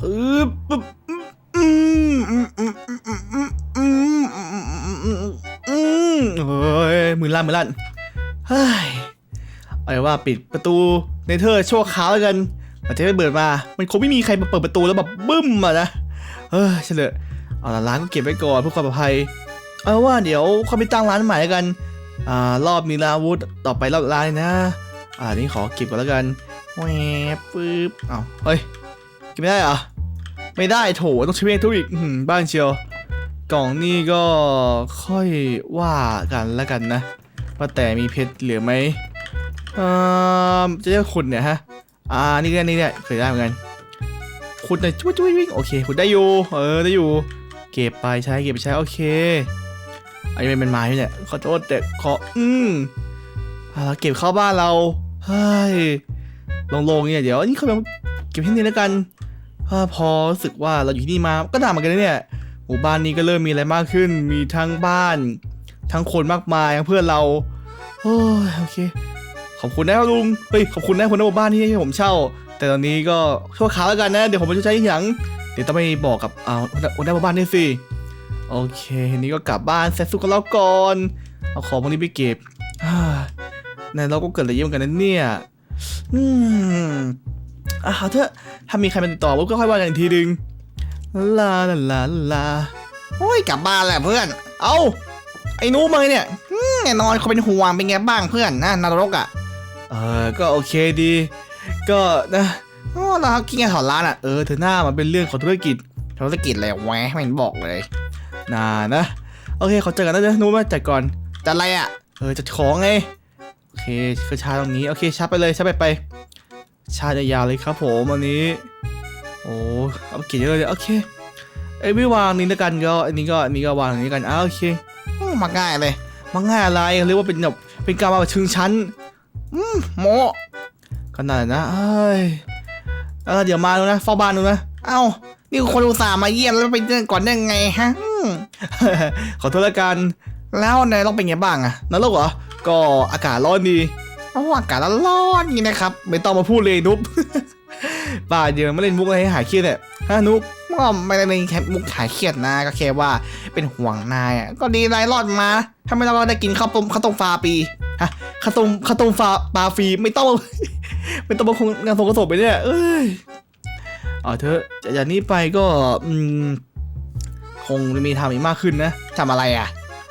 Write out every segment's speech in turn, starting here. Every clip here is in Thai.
เออปึ๊บเฮ้ยมือลั่นมือลั่นเฮ้ยเอาเป็ว่าปิดประตูในเธอชั่วคราวแล้วกันอาจจะไม่เปิดมา มันคงไม่มีใครมาเปิดประตูแล้วแบบบึ้มอะนะเออเฉลยเอาละร้านก็เก็บไว้ก่อนเพื่อความปลอดภัย เอาว่าเดี๋ยวเขาไปตั้งร้านใหม่แล้วกัน อ่ารอบมีลาวุธต่อไปรอบลายนะ อ่านี่ขอเก็บก่อนแล้วกันแหวปึ๊บเอาเฮ้ย ก็บไม่ได้เหรอไม่ได้โถต้องใช้เวททุกอีกบ้านเชียว กล่องนี่ก็ค่อยว่ากันแล้วกันนะว่าแต่มีเพชรเหลือไหมเอ่อจะเรียกคุณเนี่ยฮะ อ่า นี่ก็นี่เนี่ยเคยได้เหมือนกันคุณเนี่ยช่วยช่วยวิ่งโอเคคุณได้อยู่ เออได้อยู่ เก็บไปใช้เก็บไปใช้โอเค อันนี้เป็นไม้เนี่ยขอโทษแต่ขออืมอ่าเราเก็บเข้าบ้านเรา เฮ้ยลงๆเนี่ยเดี๋ยวอันนี้เขาแบบเก็บที่นี่แล้วกัน พอรู้สึกว่าเราอยู่ที่นี่มาก็นานเหมือนกันนะเนี่ยหมู่บ้านนี้ก็เริ่มมีอะไรมากขึ้น มีทั้งบ้าน ทั้งคนมากมายทั้งเพื่อนเราโอ้ยโอเค ขอบคุณนะครับลุงเฮ้ยขอบคุณนะคนในหมู่บ้านที่ให้ผมเช่า แต่ตอนนี้ก็ชั่วคราวแล้วกันนะเดี๋ยวผมไปชดใช้ทีหลังเดี๋ยวต้องไปบอกกับอ่าคนในหมู่บ้านนี่สิโอเคนี้ก็กลับบ้านเสร็จสุกกันแล้วก่อนเอาของพวกนี้ไปเก็บอ่าในเราก็เกิดอะไรเยอะเหมือนกันนะเนี่ย อืม อะเอาเถอะถ้ามีใครมาติดต่อก็ค่อยว่ากันอีกทีนึงลาลาลาลาโอ้ยกลับบ้านแล้วเพื่อน เอาไอ้หนูมาเนี่ยอืมแน่นอนเขาเป็นห่วงเป็นไงบ้างเพื่อนนะนรกอะ เออก็โอเคดี ก็นะอ๋อเราคิดไงถอนร้านอะเออเธอหน้ามันเป็นเรื่องของธุรกิจธุรกิจอะไรแหวะไม่เห็นบอกเลยนานะโอเคเขาเจอกันแล้วเดี๋ยวนู้นมาจัดก่อนจัดอะไรอะเออจัดของไงโอเคก็ชาร์จตรงนี้โอเคชาร์จไปเลยชาร์จไปไป ชาร์จยาวเลยครับผมอันนี้ โอ้เอาเกียร์เยอะเลยโอเคเอ้ไม่วางนี้แล้วกันก็อันนี้ก็อันนี้ก็วางอันนี้กันอ้าวโอเคมาง่ายเลยมาง่ายอะไรเรียกว่าเป็นแบบเป็นการมาชึงชั้นอืมโมขนาดนั้นนะเอ้ยเออเดี๋ยวมาดูนะเฝ้าบ้านดูนะเอ้านี่คนอุตส่าห์มาเยี่ยมแล้วไปเดินก่อนได้ไงฮะขอโทษละกันแล้วนายต้องเป็นไงบ้างอะนรกเหรอก็อากาศร้อนดี อ้อากาศร้อนๆนี่นะครับ ไม่ต้องมาพูดเลยนุ๊บป่าเดี๋ยวมาเล่นมุกอะไรให้หายเครียดเนี่ยฮะนุ๊บก็ไม่ได้เล่นแค่มุกหายเครียดนะก็แค่ว่าเป็นห่วงนายอะก็ดีนายรอดมาถ้าไม่ราก็ได้กินข้าวต้มข้าวต้มฟาปีฮะข้าวต้มข้าวต้มฟาปลาฟรีไม่ต้องไม่ต้องมาคงงานส่งกระสบไปเนี่ยเอ้ยเอเถอจากจากนี้ไปก็อืมคงมีทำอีกมากขึ้นนะทำอะไรอะ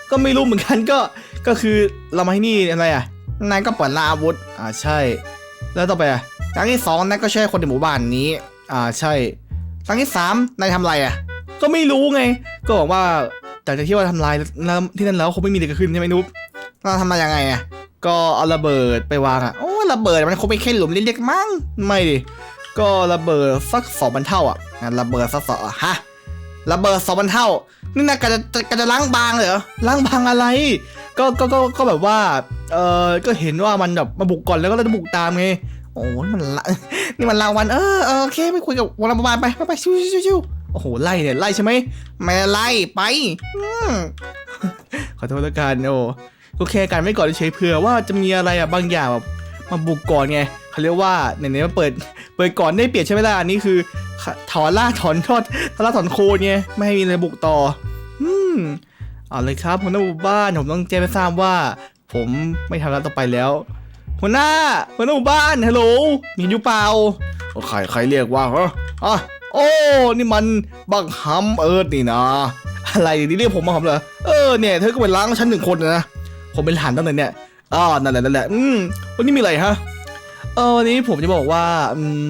ก็ไม่รู้เหมือนกันก็ก็คือเรามาที่นี่อะไรอะ นายก็เปิดลานอาวุธ อ่าใช่ แล้วต่อไปอะครั้งที่สองนายก็ช่วยคนในหมู่บ้านนี้ อ่าใช่ ครั้งที่สามนายทำอะไรอะ ก็ไม่รู้ไง ก็บอกว่าจากที่ว่าทำลายแล้วที่นั่นแล้วคงไม่มีอะไรเกิดขึ้นใช่ไหมนุ๊บเราทำมายังไงอะ ก็เอาระเบิดไปวางอะ โอ้ระเบิดมันคงเป็นแค่หลุมเล็กๆมั้ง ไม่ดิ ก็ระเบิดสักสองพันเท่าอะระเบิดสักสองฮะระเบิดสองพันเท่า นี่นะกะจะกะจะล้างบางเลยเหรอ ล้างบางอะไร ก็ก็ก็ก็แบบว่า เออก็เห็นว่ามันแบบมาบุกก่อนแล้วก็เลยบุกตามไงโอ้ยมันละนี่มันรางวัลเออเออโอเคไม่คุยกับวรบาลไปไปไปชิวชิวชิวโอ้โหไล่เนี่ยไล่ใช่ไหมไม่ไล่ไปขอโทษล้วกันโอ้ก็แค่การไม่ก่อนเฉยเผื่อว่าจะมีอะไรอะบางอย่างแบบมาบุกก่อนไงเขาเรียกว่าไหนๆมาเปิดเปิดก่อนได้เปรียบใช่ไหมล่ะอันนี้คือถอนล่าถอนทอดถอนล่าถอนโคนไงไม่ให้มีอะไรบุกต่ออืม เอาเลยครับหัวหน้าหมู่บ้านผมต้องแจ้งให้ทราบว่า ผมไม่ทำแล้วต่อไปแล้ว หัวหน้าหัวหน้าหมู่บ้านฮัลโหลมีอยู่เปล่าใครใครเรียกว่าเหรออะโอ้ นี่มันบังฮัมเอิร์ดนี่นะ อะไรนี่เรียกผมมาครับเหรอเออเนี่ยเธอก็ไปล้างฉันหนึ่งคนนะผมเป็นหลานตั้งแต่เนี่ยอ๋อนั่นแหละนั่นแหละอืมวันนี้มีอะไรฮะเออวันนี้ผมจะบอกว่าอืม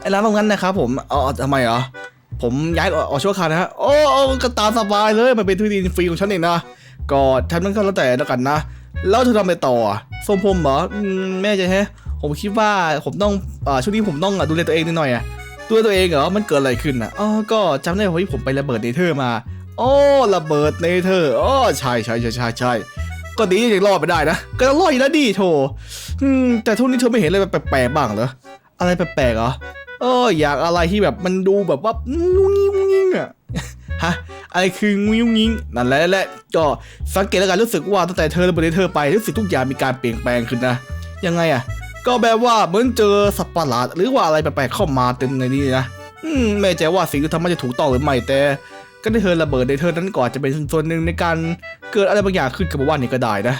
ไอ้ร้านตรงนั้นนะครับผมเออทำไมเหรอ ผมย้ายออกชั่วคราวนะฮะ โอ้โอ้ก็ตามสบายเลย มันเป็นทุนดินฟรีของฉันเองนะ ก็ฉันมันก็แล้วแต่แล้วกันนะ แล้วเธอทำอะไรต่ออะทรงผมเหรอแม่ใจะแฮะ ผมคิดว่าผมต้องอ่าช่วงนี้ผมต้องอะดูแลตัวเองนิดหน่อยอะดูแลตัวเองเหรอ มันเกิดอะไรขึ้นอะอ๋อก็จำได้ว่าที่ผมไประเบิดเนเธอร์มา โอ้ระเบิดเนเธอร์อ๋อใช่ใช่ใช่ใช่ใช่ก็ดียังรอดไปได้นะ ก็รอดอยู่แล้วดีโถแต่ทุกนี้เธอไม่เห็นอะไรแปลกๆบ้างเหรอ อะไรแปลกๆเหรอ เอออยากอะไรที่แบบมันดูแบบว่างุ้งงิ้งงุ้งงิ้งอะฮะอะไรคืองุ้งงิ้งนั่นแหละแหละก็สังเกตแล้วกันรู้สึกว่าตั้งแต่เธอระเบิดเธอไปรู้สึกทุกอย่างมีการเปลี่ยนแปลงขึ้นนะยังไงอะก็แบบว่าเหมือนเจอสัตว์ประหลาด หรือว่าอะไรแปลกๆเข้ามาเต็มในนี้นะอืมไม่ใจว่าสิ่งที่ทำมันจะถูกต้องหรือไม่แต่ก็ได้เธอระเบิดในเธอนั้นก่อนจะเป็นส่วนหนึ่งในการเกิดอะไรบางอย่างขึ้นกับหมู่บ้านนี้ก็ได้นะ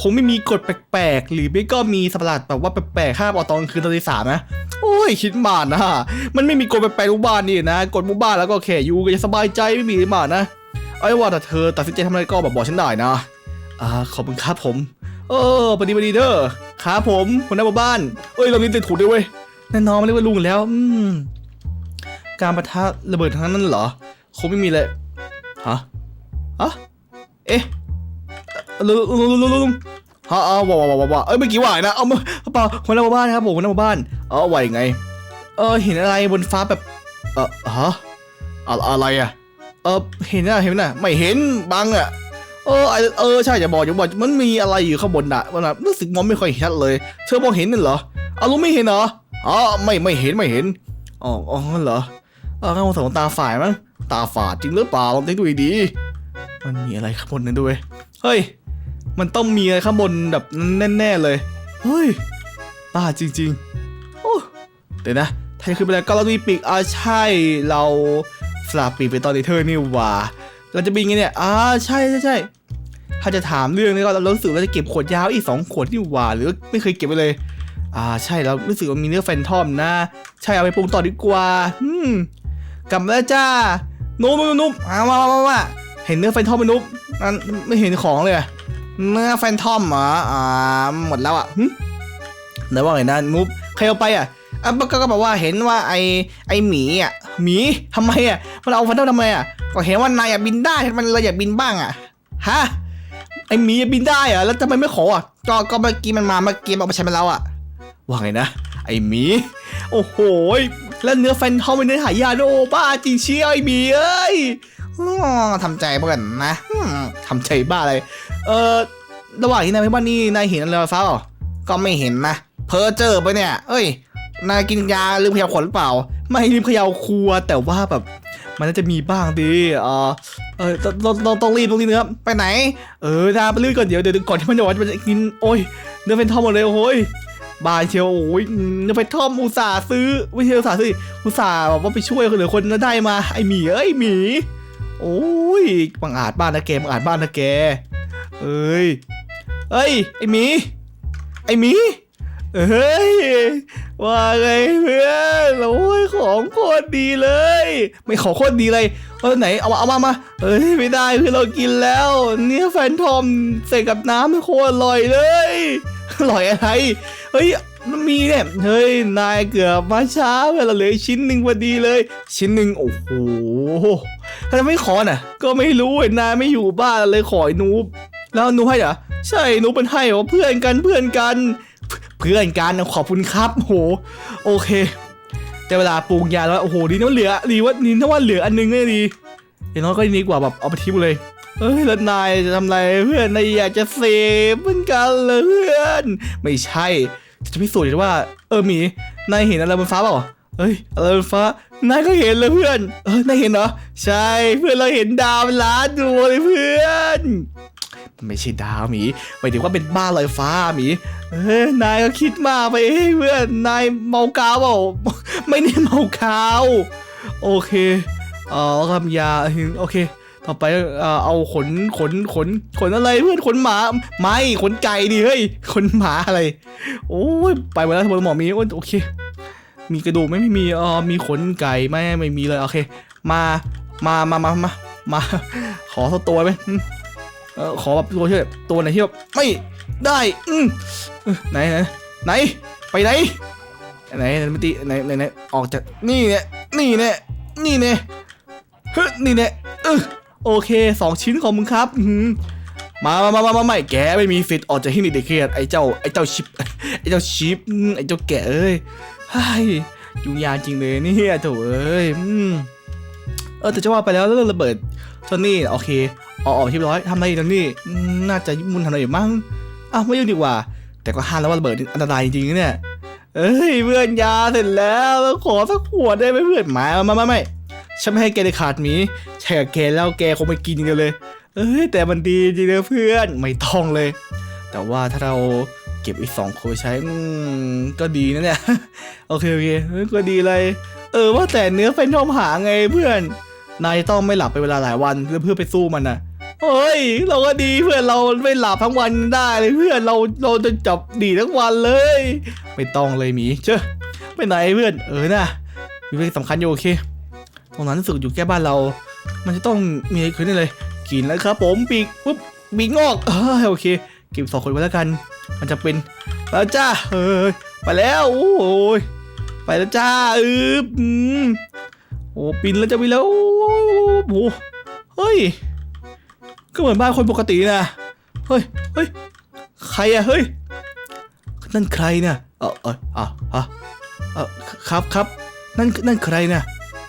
คงไม่มีกฎแปลกๆ หรือไม่ก็มีสัประหลาดแบบว่าแปลกๆห้ามออกตอนคืนตอนตีสามนะ โอ้ยคิดมากนะ มันไม่มีกฎแปลกๆหมู่บ้านนี่นะ กฎหมู่บ้านแล้วก็แค่อยู่ก็จะสบายใจไม่มีมากนะเอาไว้ว่าแต่เธอตัดสินใจทำอะไรก็บอกบอกฉันได้นะ อ่าขอบคุณครับผม เออปฏิบัติเด้อครับผมคนหน้าหมู่บ้าน เอ้ยเรานี้ติดถูกด้วยเว้ยแน่นอนไม่เรียกว่าลุงแล้ว อืม การประทะระเบิดทั้งนั้นเหรอ คงไม่มีเลยฮะฮะเอ๊ะ ลุงลุงลุงลุลุงฮะเอาว่าว่าว่าว่าเอ้ยเมื่อกี้ว่านะเอามาเปล่าคนหน้าหมู่บ้านครับผมคนหน้าหมู่บ้านเออว่ายังไง เออเห็นอะไรบนฟ้าแบบเออฮะอะอะไรอะเออเห็นอะเห็นอะไม่เห็นบังอะเออไอเออใช่อย่าบอกอย่าบอกมันมีอะไรอยู่ข้างบนอะมันแบบรู้สึกมองไม่ค่อยชัดเลย เธอมองเห็นนั่นเหรอเอาลุงไม่เห็นเหรออ๋อไม่ไม่เห็นไม่เห็นอ๋ออ๋อเหรอเออข้างบนสองตาฝ่ายมั้งตาฝาดจริงหรือเปล่าลองเช็คดูดีมันมีอะไรข้างบนนั้นด้วยเฮ้ย มันต้องมีอะไรข้างบนแบบแน่ๆเลย เฮ้ยบ้าจริงๆโอ้เดี๋ยวนะถ้าจะขึ้นไปแล้วก็เรามีปีกอ่าใช่เราสลับปีกไปตอนนี้เธอนี่ว่า เราจะบินไงเนี่ยอ่าใช่ใช่ใช่ถ้าจะถามเรื่องนี้ก็เรารู้สึกว่าจะเก็บขวดยาวอีกสองขวดที่ว่า หรือไม่เคยเก็บไปเลย อ่าใช่เรารู้สึกว่ามีเนื้อแฟนทอมนะ ใช่เอาไปปรุงต่อดีกว่าอืมกลับมาแล้วจ้านุ่มนุ่มนุ่มอ่ามามามามาเห็นเนื้อแฟนทอมไหมนุ่มนั่นไม่เห็นของเลยอะ เนื้อแฟนทอมเหรออ่าหมดแล้วอะหึไหนว่าไงนะนุ๊บใครเอาไปอะอะก็ก็บอกว่าเห็นว่าไอไอหมีอะหมีทำไมอะมันเอาแฟนท่าทำไมอะก็เห็นว่านายอยากบินได้มันเลยอยากบินบ้างอะฮะไอหมีบินได้อะแล้วทำไมไม่ขออะก็ก็เมื่อกี้มันมาเมื่อกี้เอาไปใช้ไปแล้วอะว่าไงนะไอหมีโอ้โหแล้วเนื้อแฟนทอมเป็นเนื้อหายาด้วยโอ้บ้าจริงเชียวไอหมีเอ้ย ทำใจเพื่อนนะทำใจบ้าอะไร เออระหว่างที่นายไปบ้านนี่นายเห็นอะไรฟ้าเหรอก็ไม่เห็นนะ เพอเจอไปเนี่ย เอ้ย นายกินยาลืมเขย่าขนหรือเปล่า ไม่ลืมเขย่าครัว แต่ว่าแบบ มันน่าจะมีบ้างดิเออเออต้องต้องต้องรีบต้องรีบนะครับไปไหน เออนาไปรีบก่อนเดี๋ยวเดี๋ยวก่อนที่มันจะว่ามันจะกิน โอ้ยเนื้อเป็นท่อมหมดเลยโอ้ยบายเชียวโอ้ยเนื้อเป็นท่อมอุตส่าห์ซื้อไม่ใช่อุตส่าห์ซื้ออุตส่าห์แบบว่าไปช่วยคนเหลือคนนั้นได้มาไอหมีเอ้ยหมี โอ้ยบังอาจบ้านนะแกบังอาจบ้านนะแก เอ้ย เอ้ย ไอหมี ไอหมีเฮ้ย ว่าไงเพื่อนโอ้ยของโคตรดีเลย ไม่ขอโคตรดีเลย เออไหน เอามาเอามามา เอ้ยไม่ได้คือเรากินแล้ว เนี่ยแฟนทอมใส่กับน้ำโคตรอร่อยเลย อร่อยอะไร เฮ้ยมันมีเนี่ย เฮ้ย นายเกือบมาช้าเพื่อนเราเหลือชิ้นหนึ่งพอดีเลย ชิ้นหนึ่งโอ้โห ถ้าไม่ขอน่ะ ก็ไม่รู้เห็นนายไม่อยู่บ้านเลยขอไอ้นูบแล้วนูบให้เหรอใช่นูบเป็นให้เหรอเพื่อนกันเพื่อนกัน เพื่อนกันขอบคุณครับโห โอเค แต่เวลาปรุงยาแล้วโอ้โหดีนะว่าเหลือดีว่านี่ถ้าว่าเหลืออันนึงก็ดีอย่างน้อยก็ดีกว่าแบบเอาไปทิ้งเลยเอ้ยแล้วนายจะทำอะไรเพื่อนนายอยากจะเสพเหมือนกันเลยเพื่อน ไม่ใช่จะพิสูจน์ว่า เออหมีนายเห็นอะไรบนฟ้าเปล่า เอ้ยอะไรบนฟ้านายก็เห็นเลยเพื่อนเออนายเห็นเหรอ ใช่เพื่อนเราเห็นดาวล้านดวงเลยเพื่อนมันไม่ใช่ดาวหมีหมายถึงว่าเป็นบ้านลอยฟ้าหมีเอ้นายก็คิดมากไปเองเพื่อน นายเมากาวเปล่าไม่ได้เมากาวโอเคอ๋อคำยาโอเค ต่อไปเอ่อเอาขนขนขนขนอะไรเพื่อนขนหมา ไม่ขนไก่ดิเฮ้ยขนหมาอะไร โอ้ยไปหมดแล้วทั้งหมดหมอมีโอ้ยโอเค มีกระดูกไมไม่มีอ๋อมีขนไก่ไม่ไม่มีเลยโอเคมามามามามามาขอสักตัวไหมเออขอแบบตัวที่แบบตัวไหนที่แบบไม่ได้อืมไหนไหนไหนไปไหนไหนไหนไม่ตีไหนไหนไหนออกจากนี่เนี่ยนี่เนี่ยนี่เนี่ยเฮ้ยนี่เนี่ยเออโอเคสองชิ้นของมึงครับอืมมามามามาไม่แกไม่มีสิทธิ์ออกจากที่นี่เด็กเครียดไอ้เจ้าไอ้เจ้าชิปไอ้เจ้าชิปไอ้เจ้าแกเอ้ย ฮ้ยยุงยากจริงเลยเนี่ยโถเอ้ยเออแต่จะว่าไปแล้วเรื่องระเบิดจอนนี่โอเคออกออกที่ร้อยทำอะไรอีกแล้วนี่น่าจะมุนทำอะไรอยู่มั้งอ้าวไม่ยุ่งดีกว่า แต่ก็ห้ามแล้วว่าระเบิดอันตรายจริงๆเนี่ยเอ้ยเพื่อนยาเสร็จแล้วขอสักขวดได้ไหมเพื่อนหมามามาไม่ฉันไม่ให้แกได้ขาดมีใช่กับแกแล้วแกคงไม่กินอย่างเลย เอ้ยแต่มันดีจริงนะเพื่อนไม่ต้องเลย แต่ว่าถ้าเรา ก็บอีกสองขวดใช้ก็ดีนะเนี่ยโอเคโอเคก็ดีเลย เออว่าแต่เนื้อเฟนทอมหาไงเพื่อนนายต้องไม่หลับไปเวลาหลายวันเพื่อเพื่อไปสู้มันนะเฮ้ย เราก็ดีเพื่อนเราไม่หลับทั้งวันได้เลยเพื่อนเราเราจะจับดีทั้งวันเลย ไม่ต้องเลยหมีเชื่อไปไหนเพื่อนเออนะมีเรื่องสำคัญอยู่โอเคตรงนั้นรู้สึกอยู่แก้บ้านเรา มันจะต้องมีอะไรขึ้นเลย กินแล้วครับ ผมปีกปุ๊บปีกงอกเออโอเค เก็บสองคนไว้แล้วกัน มันจะเป็นแล้วจ้าเออไปแล้วโอ้ยไปแล้วจ้าอืบอืมโอ้ปินแล้วจะไปแล้วโอ้โหเฮ้ยก็เหมือนบ้านคนปกตินะเฮ้ยเฮ้ยใครอะเฮ้ยนั่นใครเนี่ยเออเอออะอะเออครับครับนั่นนั่นใครเนี่ย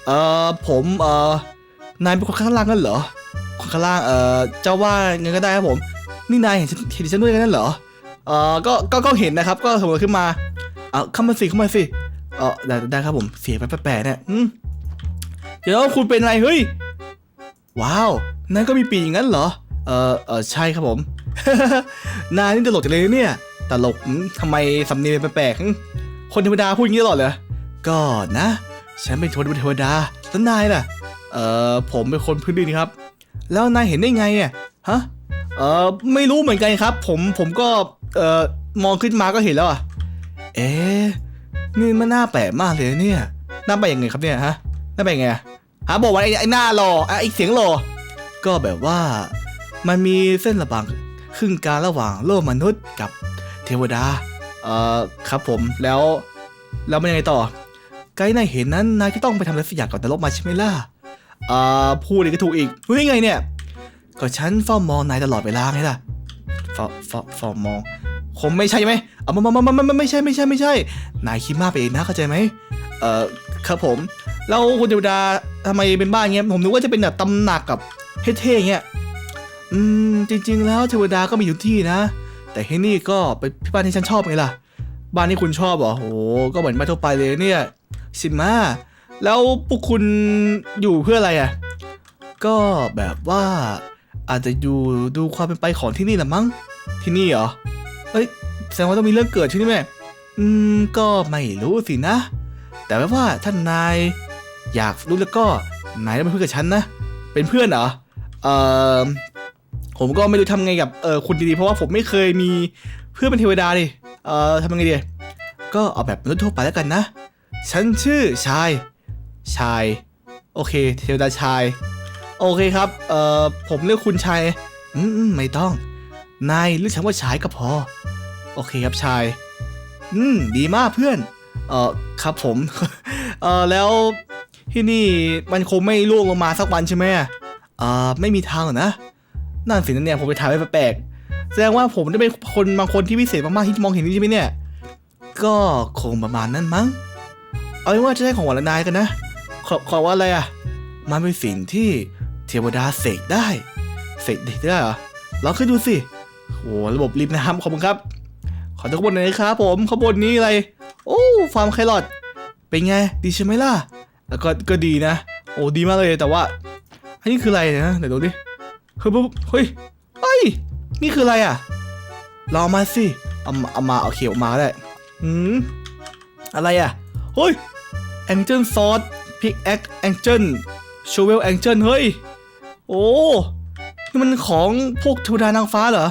เออผมเออนายเป็นคนข้างล่างนั่นเหรอคนข้างล่างเออเจ้าว่าไงก็ได้ครับผม นี่นายเห็นฉันเห็นฉันด้วยกันนั่นเหรอ เออก็ก็ก็เห็นนะครับ ก็สมมติขึ้นมาเอาเข้ามาสิเข้ามาสิเออได้ได้ครับผมเสียงแปลกๆเนี่ยอืมเดี๋ยวคุณเป็นอะไรเฮ้ยว้าวนายก็มีปีกอย่างนั้นเหรอเออเออใช่ครับผมนายนี่ตลกจังเลยเนี่ยตลกอืมทำไมสำเนียงแปลกๆคนธรรมดาพูดอย่างนี้ตลอดเหรอก็นะ ฉันเป็นคนเทวดาแล้วนายล่ะเออผมเป็นคนพื้นดินครับ แล้วนายเห็นได้ไงอะฮะเออไม่รู้เหมือนกันครับ ผมผมก็ เออมองขึ้นมาก็เห็นแล้วอะ เอ๊ะนี่มันหน่าแปลกมากเลยเนี่ยหน่าแปลกยังไงครับเนี่ยฮะหน่าแปลกยังไงฮะบอกว่าไอ้ไอ้หน้าหล่อไอ้ไอ้เสียงหล่อก็แบบว่า มันมีเส้นระหว่างครึ่งกลางระหว่างโลกมนุษย์กับเทวดา เอ่อครับผมแล้วแล้วมันยังไงต่อไกด์นายเห็นนั้นนายก็ต้องไปทำอะไรสักอย่างก่อนแต่ลบมาใช่ไหมล่ะอ่อพูดอีกก็ถูกอีกพูดได้ไงเนี่ย ก็ฉันเฝ้ามองนายตลอดเวลาไงล่ะ เฝ้าเฝ้าเฝ้ามองคงไม่ใช่ไหมเอามามามามามาไม่ใช่ไม่ใช่ไม่ใช่ นายคิดมากไปเองนะเข้าใจไหมเอ่อครับผม แล้วคุณเทวดาทำไมเป็นบ้านเงี้ย ผมนึกว่าจะเป็นแบบตำหนักกับเท่ๆเงี้ย อืม จริง ๆ แล้วเทวดาก็มีอยู่ที่นะ แต่ที่นี่ก็เป็นบ้านที่ฉันชอบไงล่ะ บ้านที่คุณชอบเหรอโอ้โหก็เหมือนบ้านทั่วไปเลยเนี่ย สิมาแล้วพวกคุณอยู่เพื่ออะไรอะ ก็แบบว่า อาจจะอยู่ดูความเป็นไปของที่นี่แหละมั้ง ที่นี่เหรอ เอ้ยแสดงว่าต้องมีเรื่องเกิดใช่ไหมอืม ก็ไม่รู้สินะ แต่ว่าท่านนาย อยากรู้แล้วก็นายต้องเป็นเพื่อนกับฉันนะ เป็นเพื่อนเหรอ เอ่อ ผมก็ไม่รู้ทำไงกับเออคุณดีๆ เพราะว่าผมไม่เคยมีเพื่อนเป็นเทวดาดิ เอ่อทำยังไงดี ก็เอาแบบมนุษย์ทั่วไปแล้วกันนะ ฉันชื่อชาย ชาย โอเค เทวดาชาย โอเคครับ เอ่อ ผมเรียกคุณชาย อืม ไม่ต้อง นายเรียกฉันว่าชายก็พอ โอเคครับชาย อืม ดีมากเพื่อน เอ่อ ครับผม เอ่อ แล้วที่นี่มันคงไม่ล่วงลงมาสักวันใช่ไหมเอ่อไม่มีทางหรอกนะ นั่นสินะเนี่ยผมไปถ่ายไว้แปลกๆ แสดงว่าผมจะเป็นคนบางคนที่พิเศษมากๆที่มองเห็นนี่ใช่ไหมเนี่ย ก็คงประมาณนั้นมั้ง เอาเป็นว่าจะได้ของหวานละนายกันนะ ขอขอว่าอะไรอะ มันเป็นสิ่งที่ เทวดาเสกได้ เสกได้ด้วยเหรอลองขึ้นดูสิโอ้ระบบริมน้ำขอบคุณครับ ขอดูข้างบนหน่อยครับผมข้างบนนี้อะไร โอ้ฟาร์มแครอทเป็นไง ดีใช่ไหมล่ะ แล้วก็ก็ดีนะ โอ้ดีมากเลยแต่ว่า อันนี้คืออะไรนะเดี๋ยวดูดิเฮ้ยเฮ้ยเฮ้ยนี่คืออะไรอะลองมาสิเอามาเอามาเอาเขียวมาได้อืมอะไรอะเฮ้ยแองเจิลซอสพิกแอคแองเจิลชูเวลแองเจิลเฮ้ย โอ้นี่มันของพวกเทวดานางฟ้าเหรอ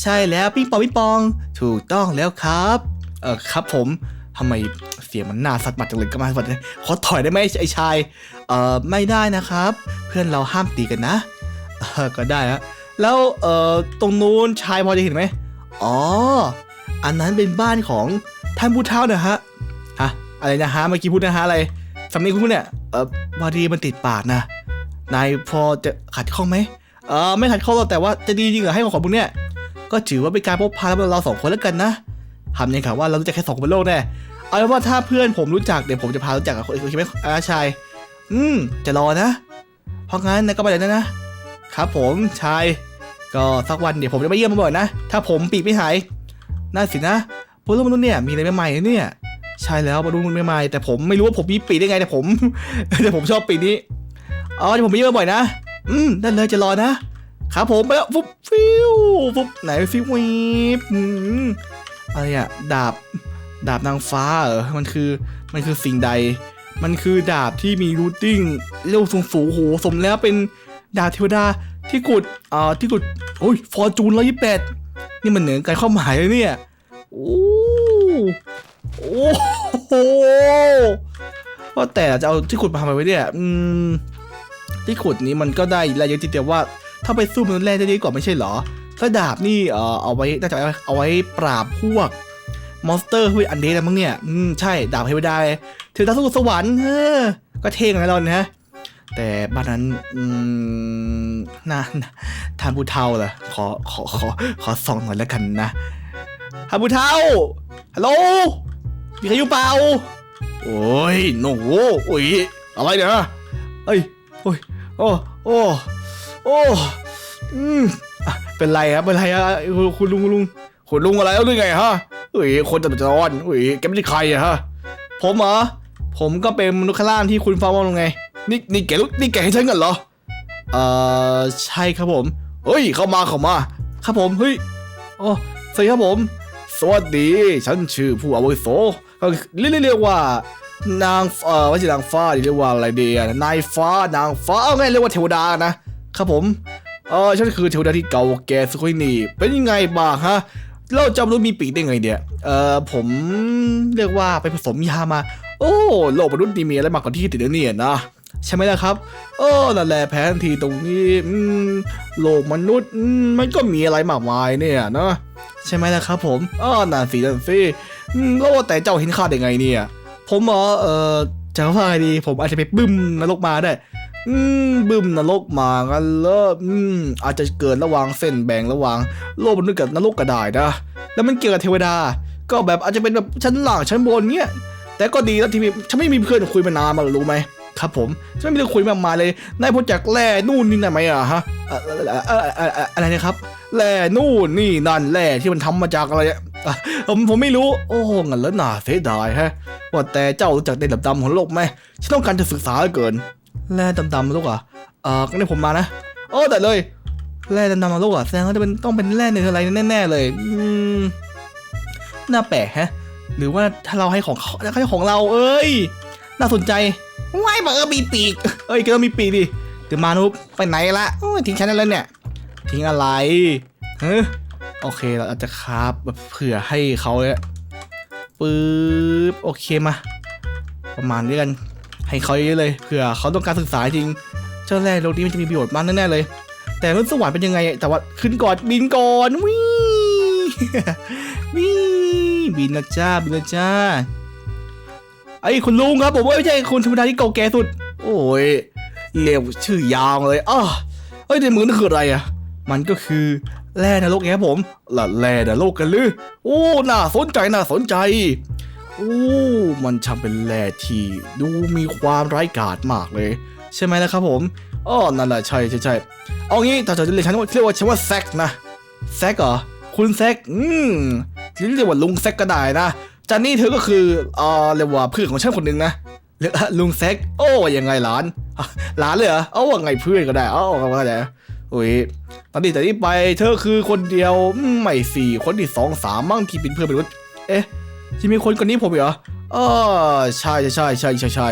ใช่แล้วปิ้งปองปิ้งปอง ถูกต้องแล้วครับ เออครับผมทำไมเสียงมันหน่าสัตว์มัดจังเลยก็มาสัตว์เลยขอถอยได้ไหมไอ้ชาย เอ่อไม่ได้นะครับ เพื่อนเราห้ามตีกันนะ เออก็ได้ฮะแล้วเอ่อตรงนู้นชายพอจะเห็นไหมอ๋อ อันนั้นเป็นบ้านของท่านผู้เฒ่านะฮะฮะอะไรนะฮะเมื่อกี้พูดนะฮะอะไรสำเนียงคุณเนี่ยเออพอดีมันติดปากนะ นายพอจะขัดข้องไหมเออไม่ขัดข้องหรอกแต่ว่าจะดีจริงเหรอให้ของขอบคุณเนี่ยก็ถือว่าเป็นการพบพาเราสองคนแล้วกันนะทำยังไงว่าเรารู้จักแค่สองคนบนโลกแน่เอาเป็นว่าถ้าเพื่อนผมรู้จักเดี๋ยวผมจะพารู้จักกับคนอื่นใช่ไหมอาชาย อืม จะรอนะ เพราะงั้นนายก็ไปเลยนะนะครับผมชาย ก็สักวันเดี๋ยวผมจะมาเยี่ยมบ่อยๆนะ ถ้าผมปีกไม่หายน่าสินะบนโลกมนุษย์เนี่ยมีอะไรใหม่ๆเนี่ย ใช่แล้วบนโลกมนุษย์ใหม่ๆแต่ผมไม่รู้ว่าผมมีปีกได้ไงแต่ผมแต่ผมชอบปีกนี้ อ๋อเดี๋ยวผมมาเยี่ยมบ่อยนะ อืมได้เลยจะรอนะ ครับผมไปแล้วฟุบฟิวฟุบไหนฟิววีบอืมอะไรอะดาบ ดาบนางฟ้าเหรอ มันคือ มันคือสิ่งใด มันคือดาบที่มีรูทติ้งเร็วสูงสูงโหสมแล้วเป็นดาบเทวดาที่กุดอ่าที่กุดโอ้ยฟอร์จูนร้อยยี่แปดนี่มันเหนือการเข้าหมายเลยเนี่ย โอ้โอ้โหว่าแต่จะเอาที่ขุดมาทำไมไว้เนี่ย อืม ที่ขุดนี้มันก็ได้รายเยอะทีเดียวว่าถ้าไปสู้มันแรกได้ดีกว่าไม่ใช่เหรอถ้าดาบนี่เออเอาไว้น่าจะเอาไว้ปราบพวกมอนสเตอร์พวกอันเดนมั้งเนี่ยอืมใช่ดาบเทวดาเทวดาสู้กับสวรรค์เออก็เท่งนะเรานะแต่บ้านนั้นอืมน่าน่าทานผู้เท่าเหรอขอขอขอขอส่องหน่อยแล้วกันนะทานผู้เท่าฮัลโหลมีใครอยู่เปล่าโอ้ยโน้โอ้ยอะไรเนี่ยเอ้ยโอ้ย โอ้ โอ้ โอ้ อืมอะเป็นไรครับ เป็นไรอะคุณคุณลุงคุณลุงคุณลุงอะไรแล้วหรือไงฮะเอ้ย คนจะจอนเอ้ย แกไม่ใช่ใครอะฮะ ผมเหรอ ผมก็เป็นมนุษย์ข้างล่างที่คุณฟ้าว่าลงไง นี่ นี่แกรู้นี่แกให้ฉันกันเหรอ เอ่อ ใช่ครับผม เฮ้ย เข้ามาเข้ามา ครับผม เฮ้ย โอ้สวัสดีครับผม สวัสดี ฉันชื่อผู้อาวุโสก็เรียกเรียกว่า นางเอ่อไม่ใช่นางฟ้าดิเรียกว่าอะไรดีอะนายฟ้านางฟ้าเอาไงเรียกว่าเทวดานะครับผมเออฉันคือเทวดาที่เก่าแก่สุดคนนี้เป็นยังไงบ้างฮะเราจำรู้มีปีกได้ไงเนี่ยเออผมเรียกว่าไปผสมยามา โอ้โลกมนุษย์นี่มีอะไรมากกว่าที่ติดเนี่ยนะใช่ไหมล่ะครับเออนั่นแหละแผนที่ตรงนี้อืมโลกมนุษย์มันก็มีอะไรมากมายเนี่ยนะใช่ไหมล่ะครับ ผมอ๋อนั่นสินั่นสิอืมแล้วว่าแต่เจ้าเห็นข้าได้ไงเนี่ย ผมเหรอเออจะว่าไงดี ผมอาจจะไปบึ้มนรกมาได้ อืมบึ้มนรกมากันเลยอืมอาจจะเกิดระหว่างเส้นแบ่งระหว่างโลกมนุษย์กับนรกก็ได้นะ แล้วมันเกี่ยวกับเทวดา ก็แบบอาจจะเป็นแบบชั้นล่างชั้นบนเงี้ย แต่ก็ดีแล้วที่มีฉันไม่มีเพื่อนคุยมานานมารู้ไหมครับผมฉันไม่มีเรื่องคุยมากมายเลยนายพอจากแร่นู่นนี่นั่นไหมอะฮะอะไรนะครับแร่นู่นนี่นั่นแร่ที่มันทำมาจากอะไรอะ ผมผมไม่รู้ โอ้งั้นแล้วน่าเสียดายฮะ ว่าแต่เจ้ารู้จักในดำๆของโลกไหมฉันต้องการจะศึกษาเกิน แร่ดำๆโลกอะเอองั้นเดี๋ยวผมมานะโอ้แต่เลย แร่ดำๆของโลกอะแสดงว่าจะเป็นต้องเป็นแร่ในอะไรแน่ๆเลยอืมน่าแปลกฮะ หรือว่าถ้าเราให้ของเขาให้ของเรา เอ้ย น่าสนใจว้ายเบอมีปีก เอ้ยเกิมีปีกดิเดี๋ยวมานุปไปไหนละทิ้งฉันแล้วเนี่ย ทิ้งอะไรเฮ้ โอเคเราอาจจะคราฟแบบเผื่อให้เขาเนี่ยปึ๊บโอเคมา ประมาณนี้กันให้เขาเยอะเลยเผื่อเขาต้องการศึกษาจริง เจ้าแร่โลกนี้มันจะมีประโยชน์มากแน่ๆเลย แต่รุ่นสวรรค์เป็นยังไง แต่ว่าขึ้นก่อนบินก่อนวิวิบินนะจ้าบินนะจ้าไอ้คุณลุงครับผมว่าไม่ใช่คุณธรรมดาที่เก่าแก่สุด โอ้ยเรียกชื่อยาวเลยอ้อเอ้ยในมือนั่นคืออะไรอะ มันก็คือ แร่นรกไงครับผมละแร่นรกกันหรือโอ้น่าสนใจน่าสนใจโอ้มันช่างเป็นแร่ที่ดูมีความไร้กาจมากเลย ใช่ไหมล่ะครับผมอ้อนั่นแหละใช่ใช่ใช่เอางี้ถ้าจะเรียกฉันว่าเรียกว่าฉันว่าแซกนะแซกเหรอคุณแซกอืมเรียกว่าลุงแซกก็ได้นะจานนี่เธอก็คือเอ่อเรียกว่าเพื่อนของฉันคนหนึ่งนะเรียกลุงแซกโอ้ยังไงหลานหลานเลยเหรอเอ้าว่าไงเพื่อนก็ได้เอ้าว่าไงโอ้ย ตอนนี้แต่นี้ไปเธอคือคนเดียวไม่สี่คนที่สองสามมั่งที่เป็นเพื่อนเป็นรุ่นเอ๊ะจะมีคนคนนี้ผมเหรอเออใช่ใช่ใช่ใช่ใช่ใช่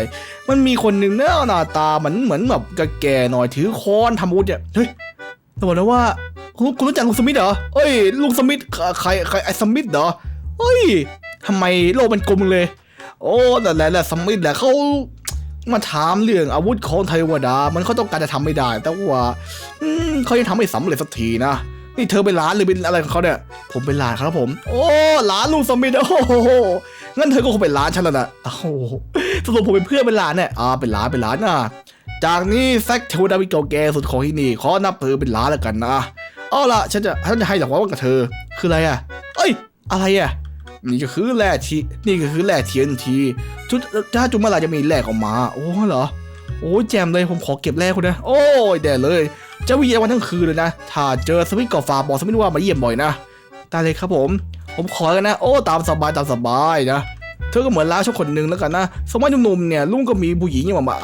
มันมีคนหนึ่งเนอะหน้าตาเหมือนเหมือนแบบแก่ๆหน่อยถือค้อนทำอาวุธเนี่ยเฮ้ยแต่บอกนะว่าคุณคุณรู้จักลุงสมิธเหรอเอ้ยลุงสมิธใครใครไอ้สมิธเหรอเฮ้ยทำไมโลกมันกลมเลย โอ้แต่แหละแหละสมิธแหละเขา มาถามเรื่องอาวุธของเทวดา มันเขาต้องการจะทำไม่ได้ แต่ว่าอืมเขายังทำไม่สำเร็จสักทีนะนี่เธอเป็นหลานหรือเป็นอะไรของเขาเนี่ย ผมเป็นหลานครับผม โอ้หลานลุงสมิธโอ้โหงั้นเธอก็คงเป็นหลานฉันแล้วนะโอ้โหสรุปผมเป็นเพื่อนเป็นหลานเนี่ยอ่าเป็นหลานเป็นหลานนะจากนี้แซกเทวดาวิเก่าแก่สุดของที่นี่ขอนับเธอเป็นหลานแล้วกันนะเอาล่ะฉันจะฉันจะให้จากว่ากับเธอคืออะไรอะ เอ้ย อะไรอะ นี่ก็คือแร่ทีนี่ก็คือแร่เทียนทีจุดถ้าจุดเมื่อไรจะมีแร่ออกมา โอ้เหรอ โอ้แจมเลยผมขอเก็บแร่คุณนะ โอ้ยแด่เลยจะวิ่งวันทั้งคืนเลยนะ ถ้าเจอสวิตกอฟ้าบอกสวิตว่ามาเยี่ยมบ่อยนะได้เลยครับผม ผมขอกันนะ โอ้ตามสบายตามสบายนะ เธอก็เหมือนล้าชกคนหนึ่งแล้วกันนะ สมัยหนุ่มๆเนี่ยลุงก็มีผู้หญิงอย่างมา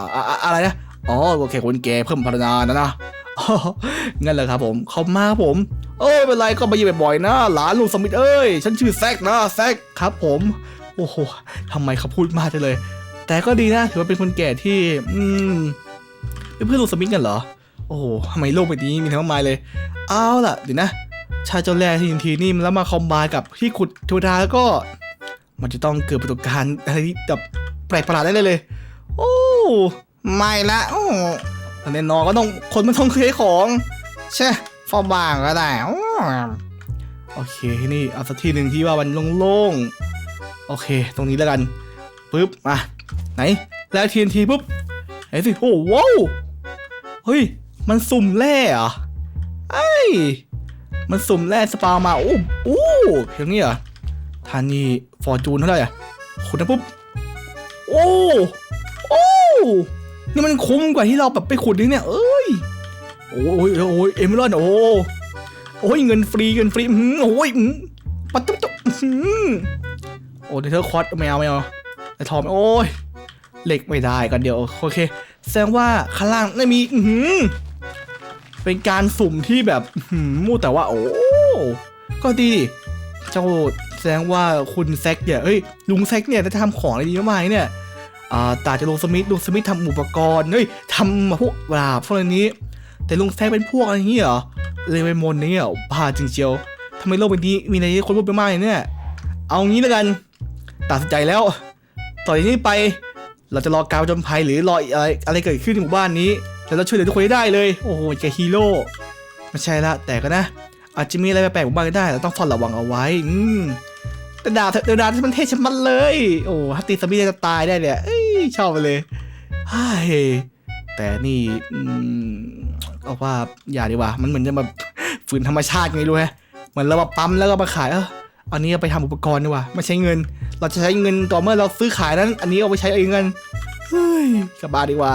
อะไรนะ อ๋อโอเคคนแก่เพิ่มพัฒนานะนะ งั้นแหละครับผมขอบมาครับผมเอ้ยไม่เป็นไรก็มาเยี่ยมบ่อยๆนะ หลานลุงสมิธเอ้ย ฉันชื่อแซกนะแซกครับผม โอ้โหทำไมเขาพูดมากจังเลย แต่ก็ดีนะถือว่าเป็นคนแก่ที่ อืมเป็นเพื่อนลุงสมิธกันเหรอ โอ้โหทำไมโลกใบนี้มีทั้งมากมายเลย เอาล่ะเดี๋ยวนะ ชายเจ้าแร่ที่ทีนี่มันแล้วมาคอมบน์กับที่ขุดเทวดาแล้วก็ มันจะต้องเกิดปรากฏการณ์อะไรที่แบบแปลกประหลาดได้เลยเลย โอ้ ไม่ละโอ้ แน่นอนก็ต้องคนมันต้องเคยของใช่ฟอร์บางก็ได้โอ้โอเคนี่เอาสักที่หนึ่งที่ว่ามันโล่งๆโอเค ตรงนี้แล้วกันปึ๊บมาไหนแล้ว TNT ปุ๊บไหนสิโอ้ว้าวเฮ้ยมันสุ่มแร่เหรอไอ้ยมันสุ่มแร่สปามาโอ้โอ้เพียงนี้เหรอทานนี่ฟอร์จูนเท่าไหร่อะขุดนะปุ๊บโอ้โอ้ นี่มันคุ้มกว่าที่เราแบบไปขุดนี่เนี่ย เอ้ย โอ้ยโอ้ยเอเมอรัลโอ้โอ้ยเงินฟรีเงินฟรีหือโอ้ยปัดตุ๊บตุ๊บอื้อหือโอ้เดเธอร์คอร์ดไม่เอาไอาแต่ทอมโอ้ยเหล็กไม่ได้กันเดียวโอเค แสดงว่าข้างล่างไม่มีหือเป็นการสุ่มที่แบบหืมูแต่ว่า โอ้ก็ดีดิเจ้าแสดงว่าคุณแซกเนี่ยเอ้ยลุงแซกเนี่ยได้ทำของอะไรดีมากมเนี่ย อ่าตาจะลุงสมิธลุงสมิธทำอุปกรณ์เฮ้ยทำพวกดาบพวกอะไรนี้ แต่ลุงแซกเป็นพวกอะไรอย่างเงี้ยเหรอเลยไปมนนี่เหรอบ้าจริงเชียวทำไมโลกใบนี้มีอะไรให้คนพูดไปมากเลยเนี่ยเอางี้แล้วกันตัดสินใจแล้ว ต่อจากนี้ไปเราจะรอการจญภัยหรือรออะไรอะไรเกิดขึ้นในหมู่บ้านนี้แล้วเราช่วยเหลือทุกคนได้เลย โอ้โหแกฮีโร่ไม่ใช่ละแต่ก็นะ อาจจะมีอะไรแปลกๆหมู่บ้านก็ได้เราต้องเฝ้าระวังเอาไว้ อืม แต่ดาบเดาดาที่มันเท่ชะมัดเลย โอ้ถ้าตีสมิธจะตายได้เลยเอ้ยชอบไปเลยเฮ้ยแต่นี่อืมเอาว่าอย่าดีกว่า มันเหมือนจะแบบฝืนธรรมชาติไงรู้ไหมเหมือนเรามาปั๊มแล้วก็มาขายเอออันนี้เอาไปทำอุปกรณ์ดีกว่าไม่ใช้เงิน เราจะใช้เงินต่อเมื่อเราซื้อขายนั้น อันนี้เอาไปใช้เองเงินเฮ้ยกับานดีกว่า